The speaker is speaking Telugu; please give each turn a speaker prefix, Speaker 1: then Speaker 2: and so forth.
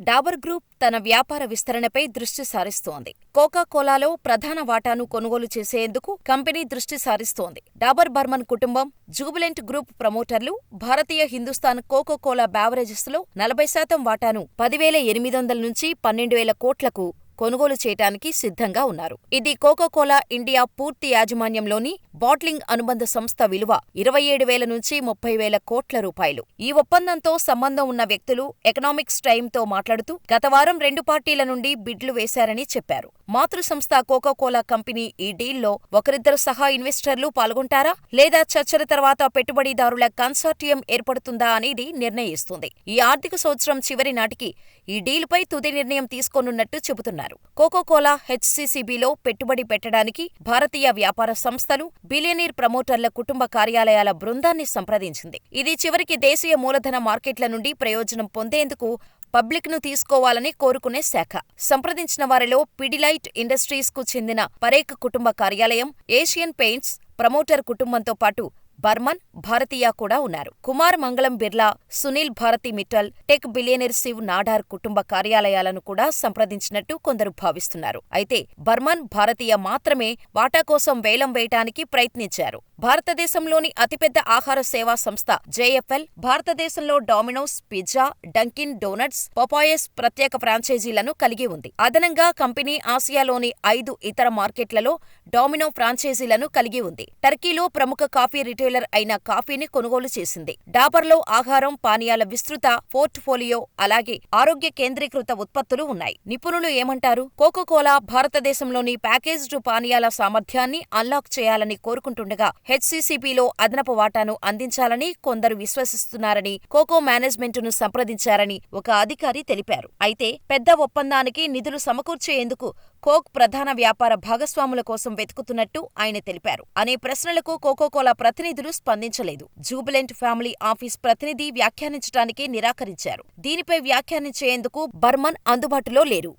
Speaker 1: డాబర్ గ్రూప్ తన వ్యాపార విస్తరణపై దృష్టి సారిస్తోంది. కోకా కోలాలో ప్రధాన వాటాను కొనుగోలు చేసేందుకు కంపెనీ దృష్టి సారిస్తోంది. డాబర్ బర్మన్ కుటుంబం, జూబిలెంట్ గ్రూప్ ప్రమోటర్లు భారతీయ హిందుస్థాన్ కోకో కోలా బ్యావరేజెస్లో నలభై శాతం వాటాను పదివేల ఎనిమిది వందల నుంచి పన్నెండు వేల కోట్లకు కొనుగోలు చేయటానికి సిద్ధంగా ఉన్నారు. ఇది కోకోకోలా ఇండియా పూర్తి యాజమాన్యంలోని బాట్లింగ్ అనుబంధ సంస్థ విలువ ఇరవై ఏడు వేల నుంచి ముప్పై వేల కోట్ల రూపాయలు. ఈ ఒప్పందంతో సంబంధం ఉన్న వ్యక్తులు ఎకనామిక్స్ టైమ్తో మాట్లాడుతూ గత వారం రెండు పార్టీల నుండి బిడ్లు వేశారని చెప్పారు. మాతృ సంస్థ కోకోకోలా కంపెనీ ఈ డీల్లో ఒకరిద్దరు సహా ఇన్వెస్టర్లు పాల్గొంటారా లేదా చర్చల తర్వాత పెట్టుబడిదారుల కన్సార్టియం ఏర్పడుతుందా అనేది నిర్ణయిస్తుంది. ఈ ఆర్థిక సంవత్సరం చివరి నాటికి ఈ డీల్పై తుది నిర్ణయం తీసుకోనున్నట్టు చెబుతున్నారు. కోకోకోలా హెచ్సిసిబిలో పెట్టుబడి పెట్టడానికి భారతీయ వ్యాపార సంస్థలు, బిలియనీర్ ప్రమోటర్ల కుటుంబ కార్యాలయాల బృందాన్ని సంప్రదించింది. ఇది చివరికి దేశీయ మూలధన మార్కెట్ల నుండి ప్రయోజనం పొందేందుకు పబ్లిక్ను తీసుకోవాలని కోరుకునే శాఖ. సంప్రదించిన వారిలో పిడిలైట్ ఇండస్ట్రీస్కు చెందిన పరేక్ కుటుంబ కార్యాలయం, ఏషియన్ పెయింట్స్ ప్రమోటర్ కుటుంబంతో పాటు బర్మన్, భారతీయా కూడా ఉన్నారు. కుమార్ మంగళం బిర్లా, సునీల్ భారతి మిట్టల్, టెక్ బిలియనీర్ శివ్ నాడార్ కుటుంబ కార్యాలయాలను కూడా సంప్రదించినట్టు కొందరు భావిస్తున్నారు. అయితే బర్మన్, భారతీయ మాత్రమే వాటా కోసం వేలం వేయటానికి ప్రయత్నించారు. భారతదేశంలోని అతిపెద్ద ఆహార సేవా సంస్థ జేఎఫ్ఎల్, భారతదేశంలో Domino's, pizza, Dunkin Donuts, Popeyes ప్రత్యేక ఫ్రాంచైజీలను కలిగి ఉంది. అదనంగా కంపెనీ ఆసియాలోని ఐదు ఇతర మార్కెట్లలో డామినో ఫ్రాంచైజీలను కలిగి ఉంది. టర్కీలో ప్రముఖ కాఫీ రిటైల్ రిటైలర్ అయిన కాఫీని కొనుగోలు చేసింది. డాబర్లో ఆహారం, పానీయాల విస్తృత పోర్ట్ఫోలియో అలాగే ఆరోగ్య కేంద్రీకృత ఉత్పత్తులు ఉన్నాయి. నిపుణులు ఏమంటారు? కోకోకోలా భారతదేశంలోని ప్యాకేజ్డ్ పానీయాల సామర్థ్యాన్ని అన్లాక్ చేయాలని కోరుకుంటుండగా హెచ్సిసిబిలో అదనపు వాటాను అందించాలని కొందరు విశ్వసిస్తున్నారని కోకో మేనేజ్మెంటును సంప్రదించారని ఒక అధికారి తెలిపారు. అయితే పెద్ద ఒప్పందానికి నిధులు సమకూర్చేందుకు కోక్ ప్రధాన వ్యాపార భాగస్వాముల కోసం వెతుకుతున్నట్టు ఆయన తెలిపారు. అనే ప్రశ్నలకు కోకోకోలా ప్రతినిధులు స్పందించలేదు. జూబిలెంట్ ఫ్యామిలీ ఆఫీస్ ప్రతినిధి వ్యాఖ్యానించడానికి నిరాకరించారు. దీనిపై వ్యాఖ్యానించేందుకు బర్మన్ అందుబాటులో లేరు.